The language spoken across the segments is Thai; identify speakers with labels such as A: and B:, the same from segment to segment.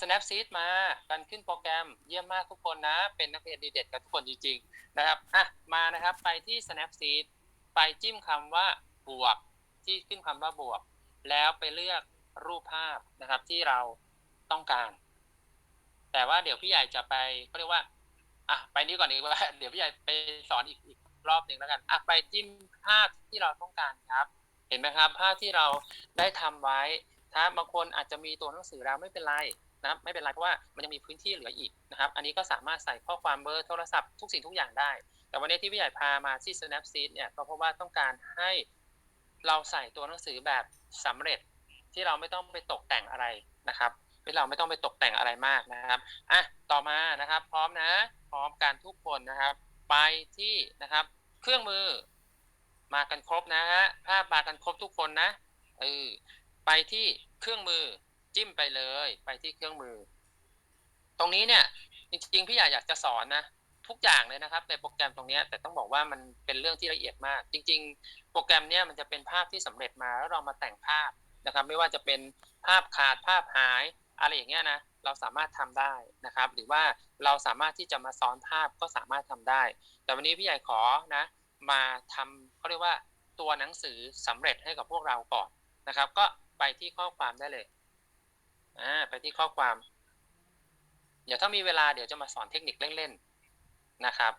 A: Snapseed มากันขึ้นโปรแกรมเยี่ยมมากทุกคนนะ เป็นนักเรียนดีเด่นกันทุกคนจริงๆนะครับอะมานะครับไปที่ Snapseed ไปจิ้มคำว่าบวก ที่ขึ้นคำว่าบวก แล้วไปเลือกรูปภาพนะครับที่เราต้องการ แต่ว่าเดี๋ยวพี่ใหญ่จะไปเขาเรียกว่าอะไปนี้ก่อนดีกว่าเดี๋ยวพี่ใหญ่ไปสอนอีกอีกรอบหนึ่งแล้วกันอะไปจิ้มภาพที่เราต้องการครับ เห็นไหมครับภาพที่เราได้ทำไว้ถ้าบางคนอาจจะมีตัวหนังสือแล้วไม่เป็นไร นะไม่เป็นไรเพราะว่ามันยังมีพื้นที่เหลืออีกนะครับอันนี้ก็สามารถใส่ข้อความเบอร์โทรศัพท์ทุกสิ่งทุกอย่างได้ แต่วันนี้ที่พี่ใหญ่พามาที่ Snapseed เนี่ยก็เพราะว่าต้องการให้เราใส่ตัวหนังสือแบบสำเร็จที่เราไม่ต้องไปตกแต่งอะไรนะครับที่เราไม่ต้องไปตกแต่งอะไรมากนะครับอะต่อมานะครับ พร้อมนะ พร้อมกันทุกคนนะครับ ไปที่นะครับ เครื่องมือมากันครบนะฮะภาพมากันครบทุกคนนะเออไปที่เครื่องมือ จิ้มไปเลยไปที่เครื่องมือ ตรงนี้เนี่ย จริงๆพี่อยากอยากจะสอนนะทุกอย่างเลยนะครับ ในโปรแกรมตรงนี้แต่ต้องบอกว่ามันเป็นเรื่องที่ละเอียดมาก จริง ๆ โปรแกรมเนี้ยมันจะเป็นภาพที่สำเร็จมาแล้วเรามาแต่งภาพนะครับ ไม่ว่าจะเป็นภาพขาดภาพหาย อะไรอย่างเงี้ยนะเราสามารถทำได้นะครับ หรือว่าเราสามารถที่จะมาซ้อนภาพก็สามารถทำได้ แต่วันนี้พี่ใหญ่ขอนะ มาทำเขาเรียกว่าตัวหนังสือสำเร็จให้กับพวกเราก่อนนะครับ ก็ไปที่ข้อความได้เลย อ่าไปที่ข้อความ เดี๋ยวถ้ามีเวลาเดี๋ยวจะมาสอนเทคนิคเล่นๆนะครับ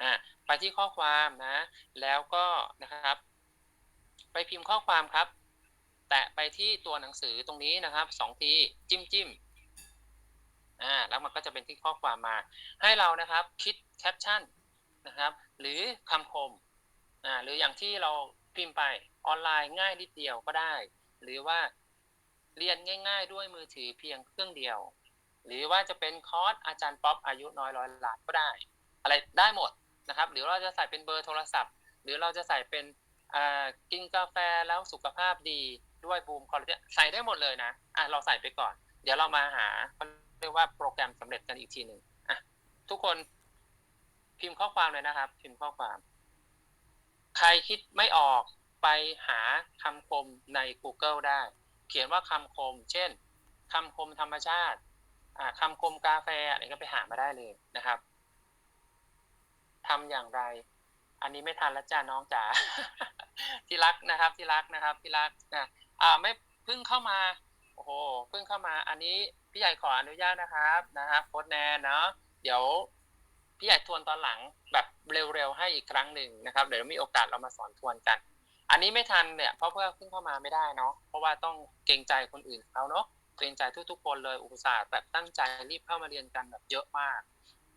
A: อ่าไปที่ข้อความนะ แล้วก็นะครับ ไปพิมพ์ข้อความครับ แตะไปที่ตัวหนังสือตรงนี้นะครับสองทีจิ้มจิ้มอ่าแล้วมันก็จะเป็นที่ข้อความมา ให้เรานะครับคิดแคปชั่นนะครับ หรือคำคมอ่าหรืออย่างที่เราพิมพ์ไปออนไลน์ง่ายนิดเดียวก็ได้ หรือว่า เรียนง่าย ๆ ด้วยมือถือเพียงเครื่องเดียว หรือว่าจะเป็นคอร์สอาจารย์ป๊อปอายุน้อยร้อยล้านก็ได้ อะไรได้หมดนะครับ หรือเราจะใส่เป็นเบอร์โทรศัพท์ หรือเราจะใส่เป็นกินกาแฟแล้วสุขภาพดีด้วยบูมคอลลาเจนใส่ได้หมดเลยนะอะเราใส่ไปก่อน เดี๋ยวเรามาหาเรียกว่าโปรแกรมสำเร็จกันอีกทีหนึ่งอะทุกคนพิมพ์ข้อความเลยนะครับ พิมพ์ข้อความ ใครคิดไม่ออกไปหาคำคมใน Google ได้ เขียนว่าคำคม เช่นคำคมธรรมชาติอ่าคำคมกาแฟอะไรก็ไปหามาได้เลยนะครับทำอย่างไร อันนี้ไม่ทันแล้วจ้าน้องจ๋าที่รักนะครับ ที่รักนะครับ ที่รักนะอ่าไม่เพิ่งเข้ามา โอ้โหเพิ่งเข้ามา อันนี้พี่ใหญ่ขออนุญาตนะครับนะครับโค้ดแนนเนาะเดี๋ยวพี่ใหญ่ทวนตอนหลังแบบเร็วๆให้อีกครั้งหนึ่งนะครับ เดี๋ยวมีโอกาสเรามาสอนทวนกัน อันนี้ไม่ทันเนี่ยเพราะเพื่อเพิ่งเข้ามาไม่ได้เนาะเพราะว่าต้องเกรงใจคนอื่นเขาเนาะเกรงใจทุกๆคนเลยอุตส่าห์แบบตั้งใจรีบเข้ามาเรียนกันแบบเยอะมาก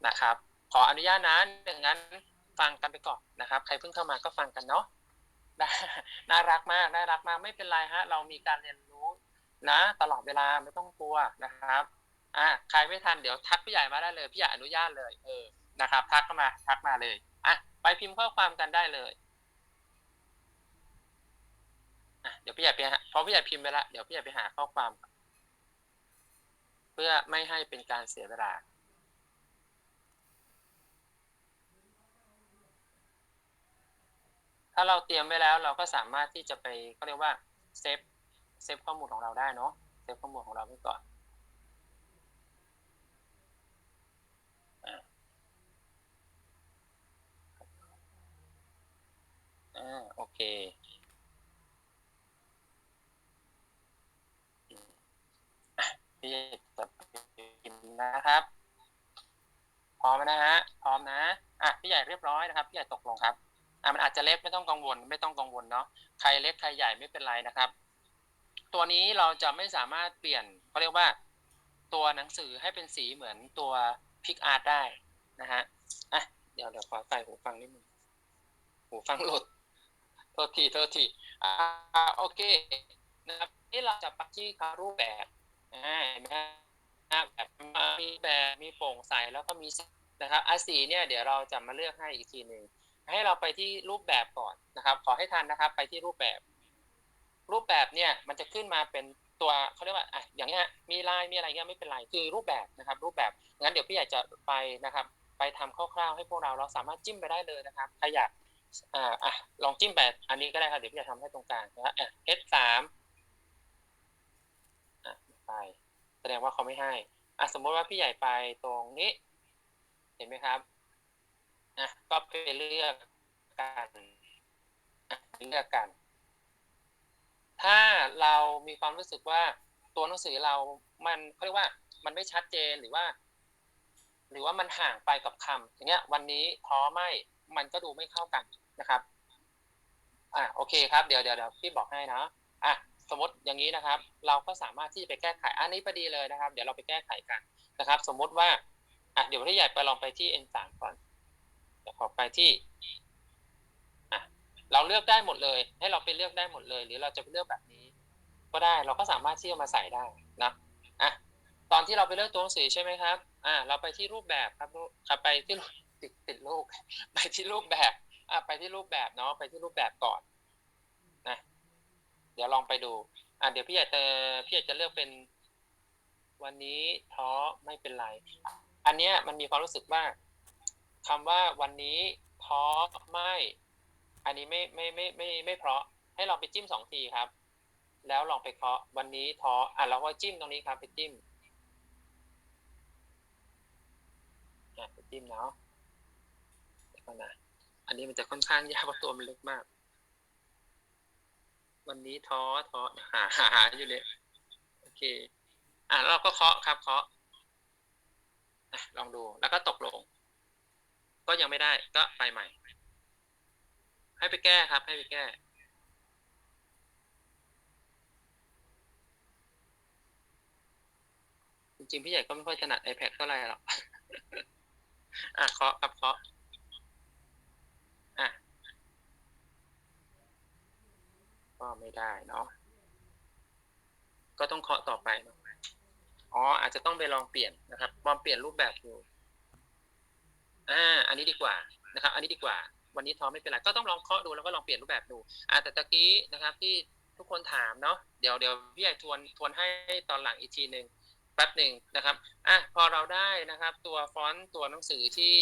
A: นะครับ ขออนุญาตนะอย่างนั้นฟังกันไปก่อนนะครับ ใครเพิ่งเข้ามาก็ฟังกันเนาะน่ารักมากน่ารักมากไม่เป็นไรฮะ เรามีการเรียนรู้นะ ตลอดเวลาไม่ต้องกลัวนะครับอะใครไม่ทันเดี๋ยวทักพี่ใหญ่มาได้เลยพี่ใหญ่อนุญาตเลยเออนะครับ ทักเข้ามาทักมาเลยอะไปพิมพ์ข้อความกันได้เลย อะเดี๋ยวพี่ใหญ่ไปหาเพราะพี่ใหญ่พิมพ์ไปแล้วเดี๋ยวพี่ใหญ่ไปหาข้อความ เพื่อไม่ให้เป็นการเสียเวลาถ้าเราเตรียมไว้แล้วเราก็สามารถที่จะไปเขาเรียกว่าเซฟเซฟข้อมูลของเราได้เนาะเซฟข้อมูลของเราไว้ก่อนอ่าโอเคอืม อะพี่จะพิมพ์นะครับ พร้อมนะฮะ พร้อมนะ อะพี่ใหญ่เรียบร้อยนะครับ พี่ใหญ่ตกลงครับ อะมันอาจจะเล็กไม่ต้องกังวล ไม่ต้องกังวลเนาะ ใครเล็กใครใหญ่ไม่เป็นไรนะครับ ตัวนี้เราจะไม่สามารถเปลี่ยนเขาเรียกว่า ตัวหนังสือให้เป็นสีเหมือนตัวพิกอาร์ตได้นะฮะ อะ เดี๋ยวเดี๋ยวขอใส่หูฟังนิดนึง หูฟังหลุด โทษที โทษที อ่า โอเค นะครับ นี่เราจะไปที่รูปแบบ อ่าเห็นไหมแบบมีแบบมีโปร่งใสแล้วก็มีนะครับอาสีเนี่ยเดี๋ยวเราจะมาเลือกให้อีกทีหนึ่งให้เราไปที่รูปแบบก่อนนะครับ ขอให้ทันนะครับ ไปที่รูปแบบ รูปแบบเนี่ยมันจะขึ้นมาเป็นตัวเขาเรียกว่าอะอย่างเงี้ยมีลายมีอะไรเงี้ยไม่เป็นไรคือรูปแบบนะครับ รูปแบบงั้นเดี๋ยวพี่อยากจะไปนะครับ ไปทำคร่าวๆให้พวกเราเราสามารถจิ้มไปได้เลยนะครับใครอยากอ่าอะลองจิ้มแบบอันนี้ก็ได้ครับเดี๋ยวพี่จะทำให้ตรงกลางนะฮะอะ H สาม ไป แสดงว่าเขาไม่ให้อะสมมติว่าพี่ใหญ่ไปตรงนี้ เห็นไหมครับอะก็ไปเลือกกันเลือกกัน ถ้าเรามีความรู้สึกว่าตัวหนังสือเรามันเขาเรียกว่า มันไม่ชัดเจนหรือว่า หรือว่ามันห่างไปกับคำอย่างเงี้ย วันนี้ท้อไม่มันก็ดูไม่เข้ากันนะครับ อะโอเคครับ เดี๋ยวเดี๋ยวเดี๋ยวพี่บอกให้นะอะ สมมติอย่างนี้นะครับ เราก็สามารถที่จะไปแก้ไขอันนี้พอดีเลยนะครับ เดี๋ยวเราไปแก้ไขกันนะครับ สมมติว่าอะเดี๋ยวพี่ใหญ่ไปลองไปที่ N3 ก่อนเดี๋ยวขอไปที่อะเราเลือกได้หมดเลย ให้เราไปเลือกได้หมดเลย หรือเราจะไปเลือกแบบนี้ ก็ได้เราก็สามารถที่จะมาใส่ได้นะอะตอนที่เราไปเลือกตัวหนังสือใช่ไหมครับ อ่า เราไปที่รูปแบบครับรูครับไปที่ติดติดรูปไปที่รูปแบบ อะไปที่รูปแบบเนาะ ไปที่รูปแบบก่อน ดี๋ยวลองไปดู อะเดี๋ยวพี่อยากจะพี่อยากจะเลือกเป็น วันนี้ท้อไม่เป็นไร อันเนี้ยมันมีความรู้สึกว่าคำว่าวันนี้ท้อไม่ อันนี้ไม่ไม่ไม่ไม่ไม่ไม่เพราะ ให้ลองไปจิ้มสองทีครับ แล้วลองไปเคาะวันนี้ท้ออะเราก็จิ้มตรงนี้ครับ ไปจิ้มอะไปจิ้มเนาะเดี๋ยวก่อนนะอันนี้มันจะค่อนข้างยากเพราะตัวมันเล็กมาก วันนี้ท้อท้อหาหาอยู่เลยโอเค อะเราก็เคาะครับเคาะลองดูแล้วก็ตกลง ก็ยังไม่ได้ก็ไปใหม่ ให้ไปแก้ครับ ให้ไปแก้จริงๆพี่ใหญ่ก็ไม่ค่อยถนัด iPad เท่าไหร่หรอก อะเคาะครับเคาะ ก็ไม่ได้เนาะก็ต้องเคาะต่อไปเนาะอ๋ออาจจะต้องไปลองเปลี่ยนนะครับลองเปลี่ยนรูปแบบดูอ่าอันนี้ดีกว่านะครับ อันนี้ดีกว่า วันนี้ท้อไม่เป็นไรก็ต้องลองเคาะดูแล้วก็ลองเปลี่ยนรูปแบบดูอ่าแต่ตะกี้นะครับที่ทุกคนถามเนาะเดี๋ยวเดี๋ยวพี่ใหญ่ทวนทวนให้ตอนหลังอีกทีหนึ่งแป๊บหนึ่งนะครับอะพอเราได้นะครับ ตัวฟอนต์ตัวหนังสือที่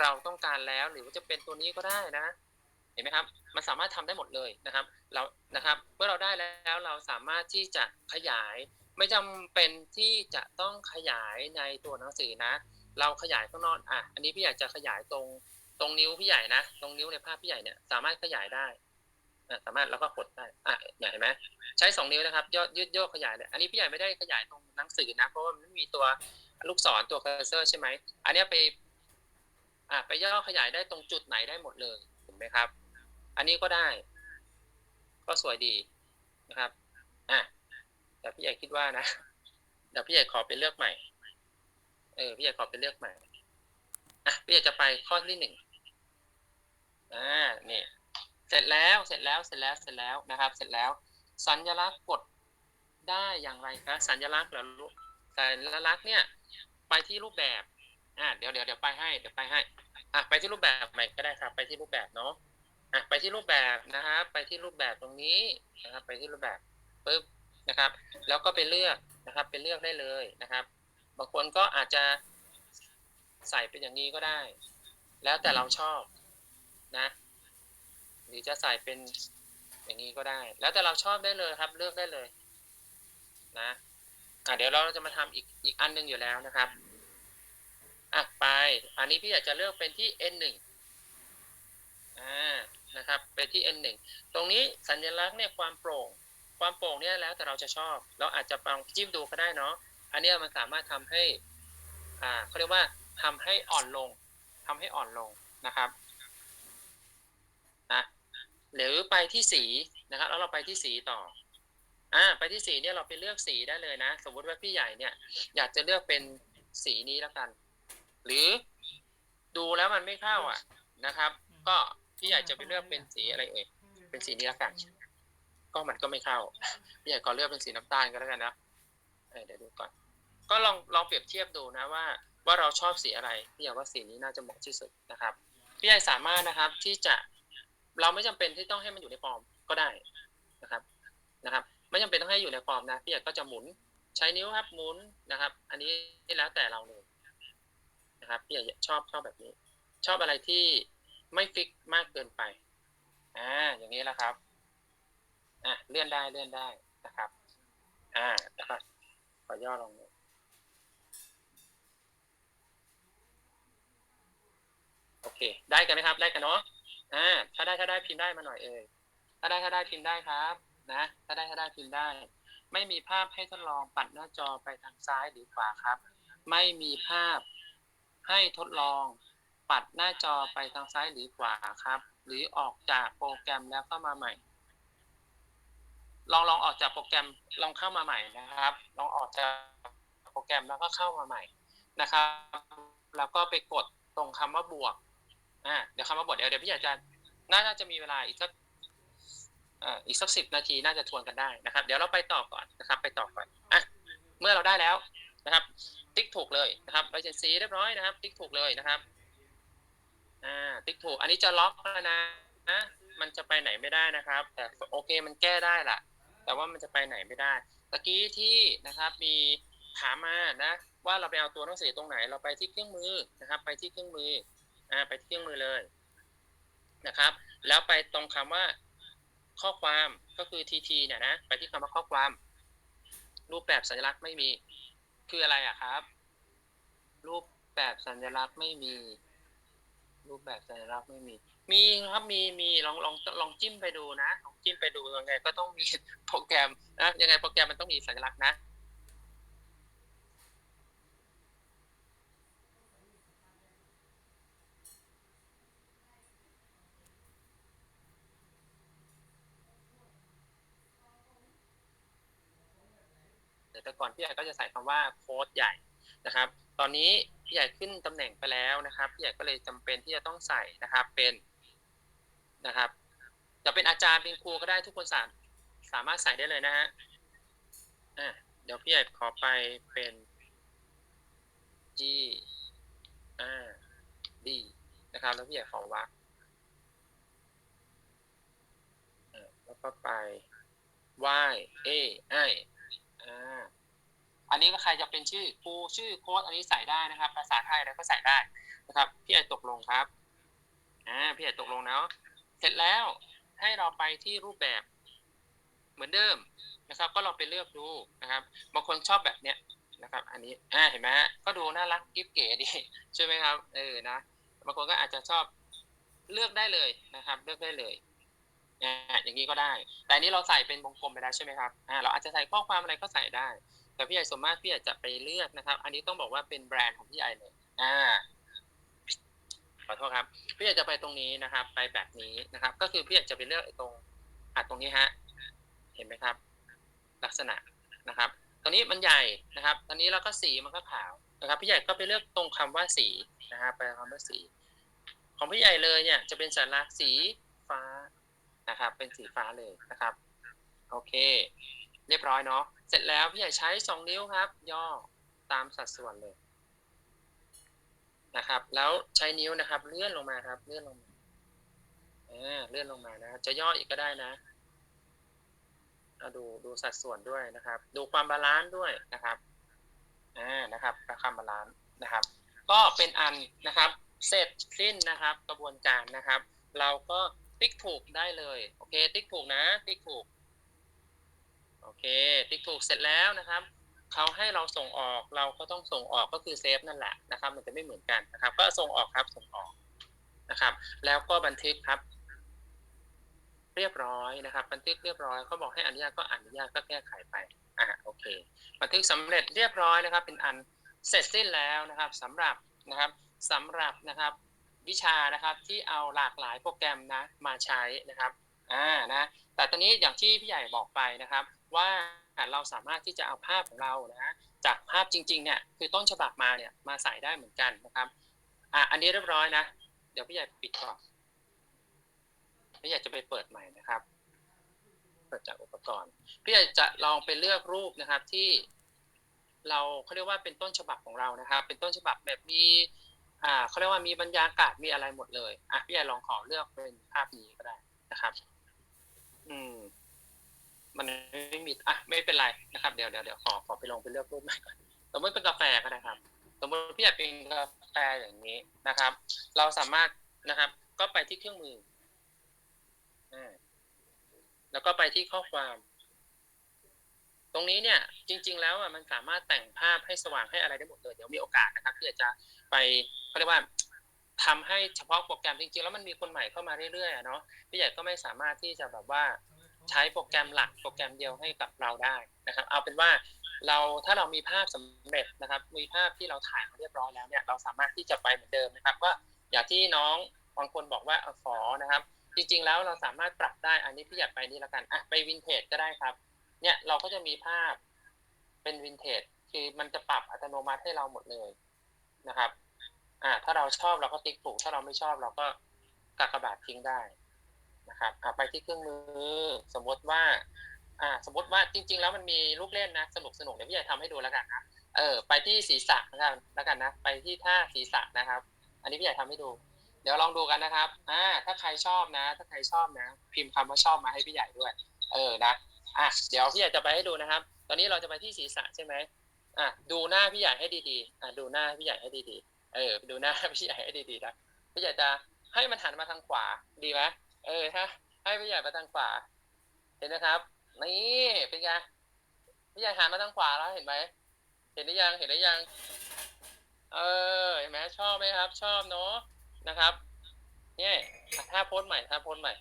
A: เราต้องการแล้ว หรือว่าจะเป็นตัวนี้ก็ได้นะ ห็นไหมครับ มันสามารถทำได้หมดเลยนะครับ เรานะครับ เมื่อเราได้แล้วเราสามารถที่จะขยาย ไม่จำเป็นที่จะต้องขยายในตัวหนังสือนะ เราขยายข้างนอกอะ อันนี้พี่ใหญ่จะขยายตรงตรงนิ้วพี่ใหญ่นะ ตรงนิ้วในภาพพี่ใหญ่เนี่ยสามารถขยายได้อะสามารถแล้วก็กดได้อะเห็นไหมใช้สองนิ้วนะครับยอดยืดโยกขยายเลยอันนี้พี่ใหญ่ไม่ได้ขยายตรงหนังสือนะ เพราะว่ามันไม่มีตัวลูกศรตัวเคอร์เซอร์ใช่ไหม อันนี้ไปอะไปย่อขยายได้ตรงจุดไหนได้หมดเลยเห็นไหมครับ อันนี้ก็ได้ ก็สวยดีนะครับอะแต่พี่ใหญ่คิดว่านะเดี๋ยวพี่ใหญ่ขอไปเลือกใหม่ เออ พี่ใหญ่ขอไปเลือกใหม่อะพี่ใหญ่จะไปข้อที่หนึ่งอ่านี่เสร็จแล้วเสร็จแล้วเสร็จแล้วเสร็จแล้วนะครับ เสร็จแล้ว สัญลักษณ์กดได้อย่างไรครับสัญลักษณ์เหรอลูกสัญลักษณ์เนี่ย ไปที่รูปแบบอ่าเดี๋ยวเดี๋ยวเดี๋ยวไปให้เดี๋ยวไปให้อะไปที่รูปแบบใหม่ก็ได้ครับ ไปที่รูปแบบเนาะ อะไปที่รูปแบบนะครับ ไปที่รูปแบบตรงนี้นะครับ ไปที่รูปแบบปึ๊บนะครับ แล้วก็ไปเลือกนะครับไปเลือกได้เลยนะครับ บางคนก็อาจจะใส่เป็นอย่างนี้ก็ได้ แล้วแต่เราชอบนะ หรือจะใส่เป็นอย่างนี้ก็ได้ แล้วแต่เราชอบได้เลยครับ เลือกได้เลยนะอะเดี๋ยวเราจะมาทำอีกอีกอันหนึงอยู่แล้วนะครับอะไป อันนี้พี่อยากจะเลือกเป็นที่ n 1อ่า นะครับเป็นที่ n 1 ตรงนี้สัญลักษณ์เนี่ยความโปร่ง ความโปร่งเนี่ยแล้วแต่เราจะชอบ เราอาจจะลองจิ้มดูก็ได้เนาะ อันนี้มันสามารถทำให้ อ่าเขาเรียกว่าทำให้อ่อนลงทำให้อ่อนลงนะครับนะหรือไปที่สีนะครับ แล้วเราไปที่สีต่อ อ่า ไปที่สีเนี่ยเราไปเลือกสีได้เลยนะ สมมติว่าพี่ใหญ่เนี่ย อยากจะเลือกเป็นสีนี้แล้วกัน หรือดูแล้วมันไม่เข้าอะนะครับ ก็ พี่ใหญ่จะไปเลือกเป็นสีอะไรเอ่ย เป็นสีนี้ล้วกัน ก็มันก็ไม่เข้า พี่ใหญ่ก็เลือกเป็นสีน้ำตาลก็แล้วกันนะเเดี๋ยวดูก่อน ก็ลองลองเปรียบเทียบดูนะว่าว่าเราชอบสีอะไร พี่ใหญ่ว่าสีนี้น่าจะเหมาะที่สุดนะครับ พี่ใหญ่สามารถนะครับที่จะเราไม่จำเป็นที่ต้องให้มันอยู่ในฟอร์มก็ได้นะครับนะครับ ไม่จำเป็นต้องให้อยู่ในฟอร์มนะ พี่ใหญ่ก็จะหมุนใช้นิ้วครับหมุนนะครับ อันนี้แล้วแต่เราเลยนะครับพี่ใหญ่ชอบชอบแบบนี้ ชอบอะไรที่ ไม่ฟิกมากเกินไปอ่าอย่างนี้แล้วครับอะเลื่อนได้เลื่อนได้นะครับ อ่าครับขอย่อลงโอเค ได้กันไหมครับ ได้กันเนาะอ่าถ้าได้ถ้าได้พิมพ์ได้มาหน่อยเอ่ยถ้าได้ถ้าได้พิมพ์ได้ครับ นะถ้าได้ถ้าได้พิมพ์ได้ ไม่มีภาพให้ทดลองปัดหน้าจอไปทางซ้ายหรือขวาครับ ไม่มีภาพให้ทดลอง ปัดหน้าจอไปทางซ้ายหรือขวาครับ หรือออกจากโปรแกรมแล้วเข้ามาใหม่ ลองลองออกจากโปรแกรมลองเข้ามาใหม่นะครับ ลองออกจากโปรแกรมแล้วก็เข้ามาใหม่นะครับแล้วก็ไปกดตรงคำว่าบวกอ่าเดี๋ยวคำว่าบวกเดี๋ยวเดี๋ยวพี่อยากจะน่าจะมีเวลาอีกสักอีกสักสิบนาทีน่าจะทวนกันได้นะครับ เดี๋ยวเราไปต่อก่อนนะครับ ไปต่อก่อนอะเมื่อเราได้แล้วนะครับ ติ๊กถูกเลยนะครับใบเซนซีเรียบร้อยนะครับ ติ๊กถูกเลยนะครับ อ่าติ๊กถูก อันนี้จะล็อกแล้วนะนะมันจะไปไหนไม่ได้นะครับ แต่โอเคมันแก้ได้ละแต่ว่ามันจะไปไหนไม่ได้ตะกี้ที่นะครับมีถามมานะว่าเราไปเอาตัวหนังสือตรงไหน เราไปที่เครื่องมือนะครับ ไปที่เครื่องมืออ่าไปที่เครื่องมือเลยนะครับ แล้วไปตรงคำว่าข้อความก็คือ tt เนี่ยนะไปที่คำว่าข้อความ รูปแบบสัญลักษณ์ไม่มี คืออะไรอะครับ รูปแบบสัญลักษณ์ไม่มี รูปแบบสัญลักษณ์ไม่มี มีครับมีมีลองลองลองจิ้มไปดูนะลองจิ้มไปดูยังไงก็ต้องมีโปรแกรมนะยังไงโปรแกรมมันต้องมีสัญลักษณ์นะแต่ก่อนพี่ใหญ่ก็จะใส่คำว่าโค้ดใหญ่ นะครับ ตอนนี้พี่ใหญ่ขึ้นตำแหน่งไปแล้วนะครับ พี่ใหญ่ก็เลยจำเป็นที่จะต้องใส่นะครับเป็นนะครับ จะเป็นอาจารย์เป็นครูก็ได้ทุกคนสามสามารถใส่ได้เลยนะฮะอะเดี๋ยวพี่ใหญ่ขอไปเป็น G R D นะครับ แล้วพี่ใหญ่ขอวรรคอะแล้วก็ไป Y A I อ่า อันนี้ก็ใครจะเป็นชื่อครูชื่อโค้ดอันนี้ใส่ได้นะครับ ภาษาไทยแล้วก็ใส่ได้นะครับ พี่ใหญ่ตกลงครับอ่าพี่ใหญ่ตกลงแล้วเสร็จแล้วให้เราไปที่รูปแบบเหมือนเดิมนะครับ ก็ลองไปเลือกดูนะครับบางคนชอบแบบเนี้ยนะครับ อันนี้อ่าเห็นไหมก็ดูน่ารักกิ๊บเก๋ดีใช่ไหมครับเออนะบางคนก็อาจจะชอบเลือกได้เลยนะครับ เลือกได้เลยอ่าอย่างนี้ก็ได้ แต่อันนี้เราใส่เป็นวงกลมไปแล้วใช่ไหมครับอ่าเราอาจจะใส่ข้อความอะไรก็ใส่ได้ แต่พี่ใหญ่ส่วนมากพี่ใหญ่จะไปเลือกนะครับ อันนี้ต้องบอกว่าเป็นแบรนด์ของพี่ใหญ่เลยอ่าขอโทษครับ พี่ใหญ่จะไปตรงนี้นะครับ ไปแบบนี้นะครับ ก็คือพี่ใหญ่จะไปเลือกตรงอะตรงนี้ฮะเห็นไหมครับ ลักษณะนะครับตรงนี้มันใหญ่นะครับ ตอนนี้เราก็สีมันก็ขาวนะครับ พี่ใหญ่ก็ไปเลือกตรงคำว่าสีนะครับไปคำว่าสี ของพี่ใหญ่เลยเนี่ย จะเป็นสัญลักษณ์สีฟ้านะครับ เป็นสีฟ้าเลยนะครับ โอเค เรียบร้อยเนาะ เสร็จแล้วพี่ใหญ่ใช้สองนิ้วครับ ย่อตามสัดส่วนเลยนะครับ แล้วใช้นิ้วนะครับ เลื่อนลงมาครับ เลื่อนลงมาอ่าเลื่อนลงมานะ จะย่ออีกก็ได้นะเอาดูดูสัดส่วนด้วยนะครับ ดูความบาลานซ์ด้วยนะครับอ่านะครับความบาลานซ์นะครับ ก็เป็นอันนะครับ เสร็จสิ้นนะครับ กระบวนการนะครับ เราก็ติ๊กถูกได้เลย โอเค ติ๊กถูกนะ ติ๊กถูก เคติ๊กถูกเสร็จแล้วนะครับเขาให้เราส่งออกเราก็ต้องส่งออกก็คือเซฟนั่นแหละนะครับ มันจะไม่เหมือนกันนะครับ ก็ส่งออกครับส่งออกนะครับ แล้วก็บันทึกครับ เรียบร้อยนะครับ บันทึกเรียบร้อยเขาบอกให้อนุญาตก็อนุญาตก็แก้ไขไปอ่าโอเค บันทึกสำเร็จเรียบร้อยนะครับ เป็นอันเสร็จสิ้นแล้วนะครับสำหรับนะครับสำหรับนะครับ วิชานะครับที่เอาหลากหลายโปรแกรมนะมาใช้นะครับอ่านะแต่ตอนนี้อย่างที่พี่ใหญ่บอกไปนะครับ ว่าเราสามารถที่จะเอาภาพของเรานะจากภาพจริงๆเนี่ยคือต้นฉบับมาเนี่ยมาใส่ได้เหมือนกันนะครับอะอันนี้เรียบร้อยนะ เดี๋ยวพี่ใหญ่ปิดก่อนพี่ใหญ่จะไปเปิดใหม่นะครับ เปิดจากอุปกรณ์พี่ใหญ่จะลองไปเลือกรูปนะครับที่เราเขาเรียกว่าเป็นต้นฉบับของเรานะครับ เป็นต้นฉบับแบบมีอ่าเขาเรียกว่ามีบรรยากาศมีอะไรหมดเลยอะพี่ใหญ่ลองขอเลือกเป็นภาพนี้ก็ได้นะครับ อืม มันไม่มีอะไม่เป็นไรนะครับเดี๋ยวเดี๋ยวเดี๋ยวขอขอไปลองไปเลือกรูปใหม่ก่อนสมมติเป็นกาแฟก็ได้ครับ สมมติพี่อยากเป็นกาแฟอย่างนี้นะครับ เราสามารถนะครับ ก็ไปที่เครื่องมืออ่าแล้วก็ไปที่ข้อความ ตรงนี้เนี่ย จริง ๆ แล้วอะมันสามารถแต่งภาพให้สว่างให้อะไรได้หมดเลยเดี๋ยวมีโอกาสนะครับที่จะไปเขาเรียกว่าทำให้เฉพาะโปรแกรมจริงๆ แล้วมันมีคนใหม่เข้ามาเรื่อยๆเนาะพี่ใหญ่ก็ไม่สามารถที่จะแบบว่า ใช้โปรแกรมหลักโปรแกรมเดียวให้กับเราได้นะครับ เอาเป็นว่าเราถ้าเรามีภาพสำเร็จนะครับ มีภาพที่เราถ่ายมาเรียบร้อยแล้วเนี่ยเราสามารถที่จะไปเหมือนเดิมนะครับว่าอย่างที่น้องบางคนบอกว่าอาขอนะครับ จริง ๆ แล้วเราสามารถปรับได้อันนี้พี่อยากไปนี่ละกันอะไปวินเทจก็ได้ครับ เนี่ยเราก็จะมีภาพเป็นวินเทจคือมันจะปรับอัตโนมัติให้เราหมดเลยนะครับ อ่า ถ้าเราชอบเราก็ติ๊กถูกถ้าเราไม่ชอบเราก็กากบาททิ้งได้ นะครับอ่าไปที่เครื่องมือสมมติว่าอ่าสมมติว่าจริง ๆ แล้วมันมีลูกเล่นนะสนุกสนุกเดี๋ยวพี่จะทำให้ดูแล้วกันนะเออไปที่ศีรษะนะครับแล้วกันนะไปที่ท่าศีรษะนะครับ อันนี้พี่ใหญ่ทำให้ดู เดี๋ยวลองดูกันนะครับอ่าถ้าใครชอบนะ ถ้าใครชอบนะ พิมพ์คำว่าชอบมาให้พี่ใหญ่ด้วย เออนะอะเดี๋ยวพี่ใหญ่จะไปให้ดูนะครับ ตอนนี้เราจะไปที่ศีรษะใช่ไหมอะดูหน้าพี่ใหญ่ให้ดีๆอะดูหน้าพี่ใหญ่ให้ดีๆเออดูหน้าพี่ใหญ่ให้ดีๆนะพี่ใหญ่จะให้มันหันมาทางขวาดีไหม เออถ้าให้พี่ใหญ่มาทางขวา เห็นนะครับ นี่เป็นไงพี่ใหญ่หันมาทางขวาแล้วเห็นไหมเห็นหรือยังเห็นหรือยัง เออเห็นไหมชอบไหมครับ ชอบเนาะนะครับ เนี่ยอะท่าโพสใหม่ท่าโพสใหม่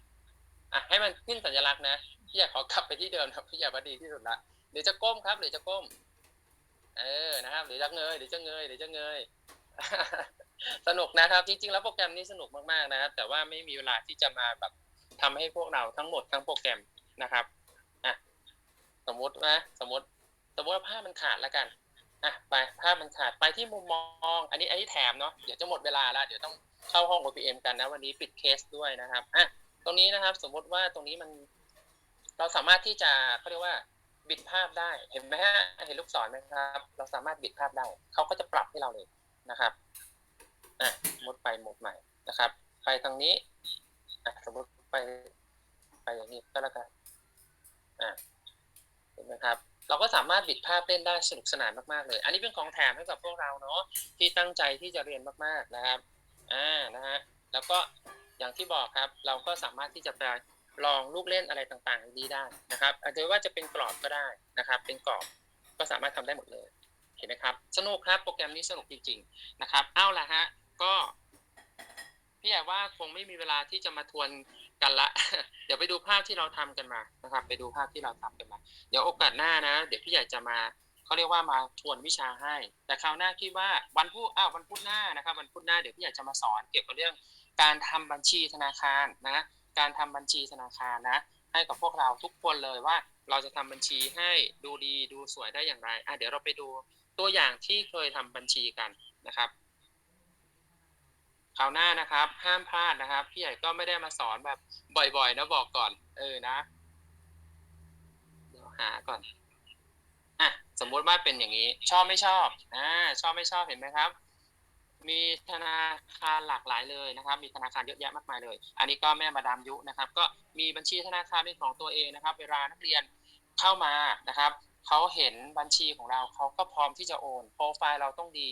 A: อะให้มันขึ้นสัญลักษณ์นะพี่อยากขอกลับไปที่เดิมครับพี่อยากว่าดีที่สุดละหรือจะก้มครับหรือจะก้ม เออนะครับหรือจะเงยหรือจะเงยหรือจะเงย สนุกนะครับจริงๆแล้วโปรแกรมนี้สนุกมากๆนะครับแต่ว่าไม่มีเวลาที่จะมาแบบทำให้พวกเราทั้งหมดทั้งโปรแกรมนะครับอะสมมตินะสมมติสมมติว่าภาพมันขาดแล้วกันอะไปภาพมันขาดไปที่มุมมอง อันนี้อันนี้แถมเนาะเดี๋ยวจะหมดเวลาแล้วเดี๋ยวต้องเข้าห้อง OPM กันนะ วันนี้ปิดเคสด้วยนะครับอะตรงนี้นะครับ สมมติว่าตรงนี้มัน เราสามารถที่จะเขาเรียกว่าบิดภาพได้เห็นไหมฮะเห็นลูกศรไหมครับ เราสามารถบิดภาพได้เขาก็จะปรับให้เราเลยนะครับ อะหมดไปหมดใหม่นะครับ ไปทางนี้อะสมมติไปไปอย่างนี้ก็แล้วกันอะเห็นไหมครับ เราก็สามารถบิดภาพเล่นได้สนุกสนานมากๆเลย อันนี้เป็นของแถมให้กับพวกเราเนาะที่ตั้งใจที่จะเรียนมากๆนะครับอ่านะฮะแล้วก็อย่างที่บอกครับ เราก็สามารถที่จะไปลองลูกเล่นอะไรต่างๆนี้ได้นะครับอาจจะว่าจะเป็นกรอบก็ได้นะครับ เป็นกรอบก็สามารถทำได้หมดเลยเห็นไหมครับ สนุกครับโปรแกรมนี้สนุกจริงๆนะครับ เอาละฮะ ก็พี่ใหญ่ว่าคงไม่มีเวลาที่จะมาทวนกันละ เดี๋ยวไปดูภาพที่เราทำกันมานะครับ ไปดูภาพที่เราทำกันมา เดี๋ยวโอกาสหน้านะ เดี๋ยวพี่ใหญ่จะมาเขาเรียกว่ามาทวนวิชาให้ แต่คราวหน้าคิดว่าวันพุธอ้าววันพุธหน้านะครับ วันพุธหน้าเดี๋ยวพี่ใหญ่จะมาสอนเกี่ยวกับเรื่องการทำบัญชีธนาคารนะ การทำบัญชีธนาคารนะ ให้กับพวกเราทุกคนเลยว่า เราจะทำบัญชีให้ดูดีดูสวยได้อย่างไรอะเดี๋ยวเราไปดูตัวอย่างที่เคยทำบัญชีกันนะครับ คราวหน้านะครับ ห้ามพลาดนะครับ พี่ใหญ่ก็ไม่ได้มาสอนแบบ บ่อยๆนะบอกก่อน เออนะเดี๋ยวหาก่อนอะสมมุติว่าเป็นอย่างนี้ ชอบไม่ชอบอ่าชอบไม่ชอบเห็นไหมครับ มีธนาคารหลากหลายเลยนะครับ มีธนาคารเยอะแยะมากมายเลย อันนี้ก็แม่มาดามยุนะครับ ก็มีบัญชีธนาคารเป็นของตัวเองนะครับ เวลานักเรียนเข้ามานะครับเขาเห็นบัญชีของเราเขาก็พร้อมที่จะโอน โปรไฟล์เราต้องดี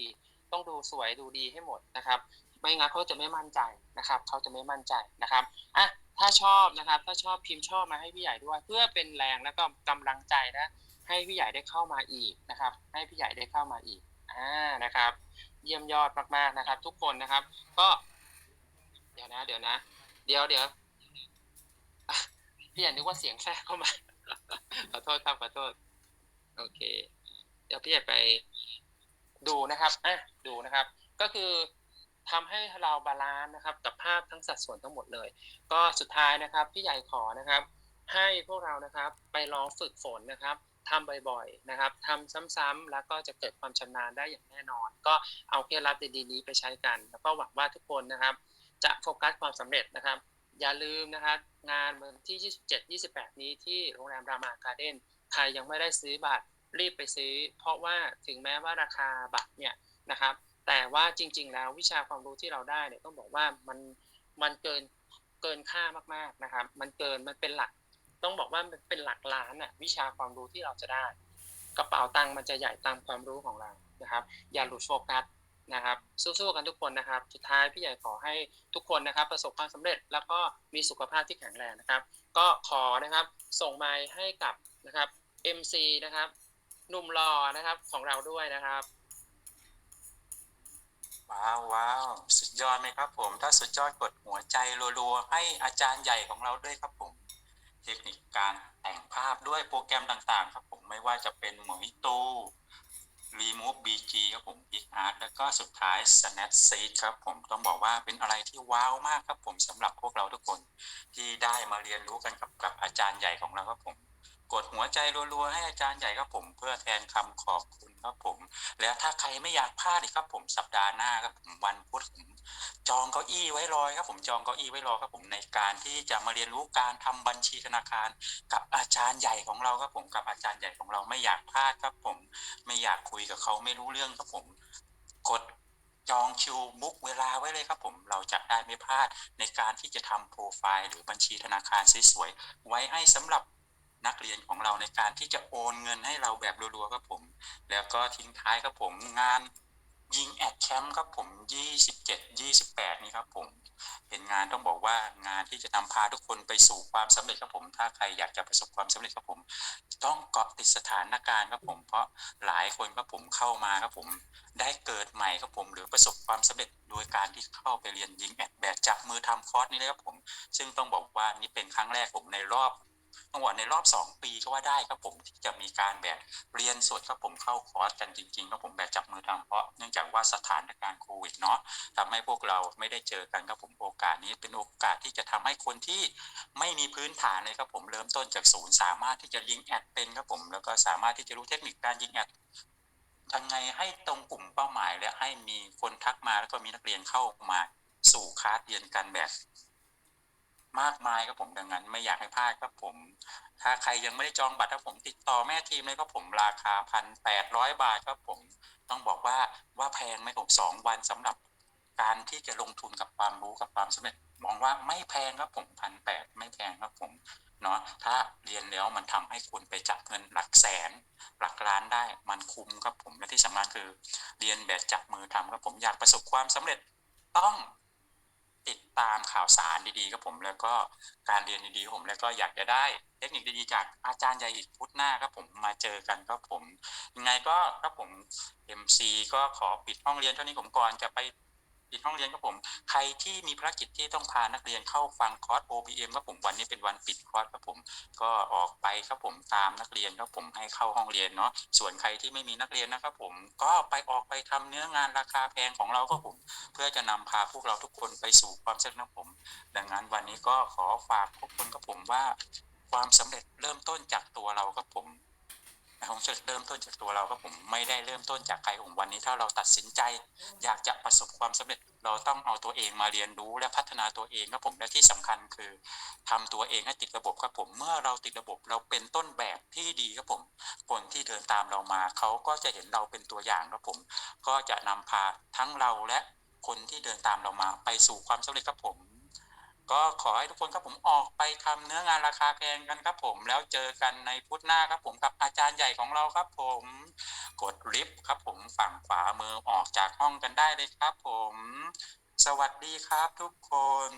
A: ต้องดูสวยดูดีให้หมดนะครับ ไม่งั้นเขาจะไม่มั่นใจนะครับเขาจะไม่มั่นใจนะครับอะถ้าชอบนะครับ ถ้าชอบพิมพ์ชอบมาให้พี่ใหญ่ด้วย เพื่อเป็นแรงแล้วก็กำลังใจนะให้พี่ใหญ่ได้เข้ามาอีกนะครับ ให้พี่ใหญ่ได้เข้ามาอีกอ่านะครับ เยี่ยมยอดมากๆนะครับ ทุกคนนะครับ ก็ เดี๋ยวนะ เดี๋ยวนะ เดี๋ยวเดี๋ยวพี่ใหญ่นึกว่าเสียงแทรกเข้ามาขอโทษครับขอโทษโอเค เดี๋ยวพี่ใหญ่ไปดูนะครับอะดูนะครับ ก็คือ ทำให้เราบาลานซ์นะครับกับภาพทั้งสัดส่วนทั้งหมดเลย ก็สุดท้ายนะครับพี่ใหญ่ขอนะครับ ให้พวกเรานะครับไปลองฝึกฝนนะครับทำบ่อยๆนะครับทำซ้ำๆแล้วก็จะเกิดความชำนาญได้อย่างแน่นอน ก็เอาเคล็ดลับดีๆนี้ไปใช้กัน แล้วก็หวังว่าทุกคนนะครับ จะโฟกัสความสำเร็จนะครับ อย่าลืมนะครับงานวันที่ 27 28 นี้ที่โรงแรมรามาการ์เด้นใครยังไม่ได้ซื้อบัตรรีบไปซื้อ เพราะว่าถึงแม้ว่าราคาบัตรเนี่ยนะครับ แต่ว่าจริง ๆ แล้ววิชาความรู้ที่เราได้เนี่ยต้องบอกว่ามันมันเกินเกินค่ามากๆนะครับ มันเกินมันเป็นหลัก ต้องบอกว่ามันเป็นหลักล้านอะวิชาความรู้ที่เราจะได้ กระเป๋าตังค์มันจะใหญ่ตามความรู้ของเรานะครับ อย่าหลุดโฟกัสนะครับสู้ๆกันทุกคนนะครับ สุดท้ายพี่ใหญ่ขอให้ทุกคนนะครับ ประสบความสำเร็จ แล้วก็มีสุขภาพที่แข็งแรงนะครับ ก็ขอนะครับส่งไมค์ให้กับนะครับ MC นะครับหนุ่มรอนะครับของเราด้วยนะครับ
B: ว้าวว้าวสุดยอดไหมครับผม ถ้าสุดยอดกดหัวใจรัวๆให้อาจารย์ใหญ่ของเราด้วยครับผม เทคนิคการแต่งภาพด้วยโปรแกรมต่างๆ ครับผมไม่ว่าจะเป็นหมอยตู Remove BG ครับผม PicArt แล้วก็สุดท้าย Snapseed ครับผมต้องบอกว่าเป็นอะไรที่ว้าวมากครับผมสำหรับพวกเราทุกคนที่ได้มาเรียนรู้กันกับกับอาจารย์ใหญ่ของเราครับผม กดหัวใจรัวๆให้อาจารย์ใหญ่ครับผมเพื่อแทนคำขอบคุณครับผม แล้วถ้าใครไม่อยากพลาดอีกครับผมสัปดาห์หน้าครับผมวันพุธจองเก้าอี้ไว้รอครับผมจองเก้าอี้ไว้รอครับผมในการที่จะมาเรียนรู้การทำบัญชีธนาคาร กับอาจารย์ใหญ่ของเราครับผมกับอาจารย์ใหญ่ของเราไม่อยากพลาดครับผม ไม่อยากคุยกับเขาไม่รู้เรื่องครับผม กดจองคิวบุ๊กเวลาไว้เลยครับผมเราจะได้ไม่พลาดในการที่จะทำโปรไฟล์หรือบัญชีธนาคารสวยๆไว้ให้สำหรับ นักเรียนของเราในการที่จะโอนเงินให้เราแบบรัวๆครับผม แล้วก็ทิ้งท้ายครับผมงานยิงแอดแคมป์ครับผม 27 28 นี่ครับผมเป็นงานต้องบอกว่างานที่จะนำพาทุกคนไปสู่ความสำเร็จครับผม ถ้าใครอยากจะประสบความสำเร็จครับผม ต้องเกาะติดสถานการณ์ครับผม เพราะหลายคนครับผมเข้ามาครับผม ได้เกิดใหม่ครับผม หรือประสบความสำเร็จโดยการที่เข้าไปเรียนยิงแอดแบบจับมือทำคอร์สนี้เลยครับผม ซึ่งต้องบอกว่านี่เป็นครั้งแรกผมในรอบ ต้องบอกในรอบ 2 ปีก็ว่าได้ครับผมที่จะมีการแบบเรียนสดครับผมเข้าคอร์สกันจริงๆครับผมแบบจับมือทำเพราะเนื่องจากว่าสถานการณ์โควิดเนาะทำให้พวกเราไม่ได้เจอกันครับผมโอกาสนี้เป็นโอกาสที่จะทำให้คนที่ไม่มีพื้นฐานเลยครับผมเริ่มต้นจากศูนย์สามารถที่จะยิงแอดเป็นครับผมแล้วก็สามารถที่จะรู้เทคนิคการยิงแอดทำไงให้ตรงกลุ่มเป้าหมายและให้มีคนทักมาแล้วก็มีนักเรียนเข้ามาสู่คลาสเรียนกันแบบ มากมายครับผมดังนั้น ไม่อยากให้พลาดครับผม ถ้าใครยังไม่ได้จองบัตรครับผมติดต่อแม่ทีมเลยครับผมราคาพันแปดร้อยบาทครับผม ต้องบอกว่าว่าแพงไหมผมสองวันสำหรับการที่จะลงทุนกับความรู้กับความสำเร็จมองว่าไม่แพงครับผมพันแปดไม่แพงครับผมเนาะถ้าเรียนแล้วมันทำให้คุณไปจับเงินหลักแสน หลักล้านได้มันคุ้มครับผมและที่สำคัญคือ เรียนแบบจับมือทำครับผมอยากประสบความสำเร็จต้อง ติดตามข่าวสารดีๆครับผมแล้วก็การเรียนดีๆผมแล้วก็อยากจะได้เทคนิคดีๆจากอาจารย์ใหญ่อีกพุธหน้าครับผมมาเจอกันครับผมยังไงก็ครับผม MC ก็ขอปิดห้องเรียนเท่านี้ผมก่อนจะไป ปิดห้องเรียนครับผม ใครที่มีภารกิจที่ต้องพานักเรียนเข้าฟังคอร์ส OPM ครับผมวันนี้เป็นวันปิดคอร์สครับผม ก็ออกไปครับผมตามนักเรียนครับผมให้เข้าห้องเรียนเนาะส่วนใครที่ไม่มีนักเรียนนะครับผมก็ไปออกไปทำเนื้องานราคาแพงของเราครับผม เพื่อจะนำพาพวกเราทุกคนไปสู่ความสำเร็จครับผม ดังนั้นวันนี้ก็ขอฝากทุกคนครับผมว่า ความสำเร็จเริ่มต้นจากตัวเราครับผม ความสำเร็จเริ่มต้นจากตัวเราครับผมไม่ได้เริ่มต้นจากใครผมวันนี้ถ้าเราตัดสินใจ อยากจะประสบความสำเร็จเราต้องเอาตัวเองมาเรียนรู้และพัฒนาตัวเองครับผมและที่สำคัญคือทำตัวเองให้ติดระบบครับผมเมื่อเราติดระบบเราเป็นต้นแบบที่ดีครับผม คนที่เดินตามเรามาเขาก็จะเห็นเราเป็นตัวอย่างครับผม ก็จะนำพาทั้งเราและคนที่เดินตามเรามาไปสู่ความสำเร็จครับผม ก็ขอให้ทุกคนครับผมออกไปทำเนื้องานราคาแพงกันครับผม แล้วเจอกันในพุธหน้าครับผมกับอาจารย์ใหญ่ของเราครับผม กดลิฟต์ครับผมฝั่งขวามือออกจากห้องกันได้เลยครับผม สวัสดีครับทุกคน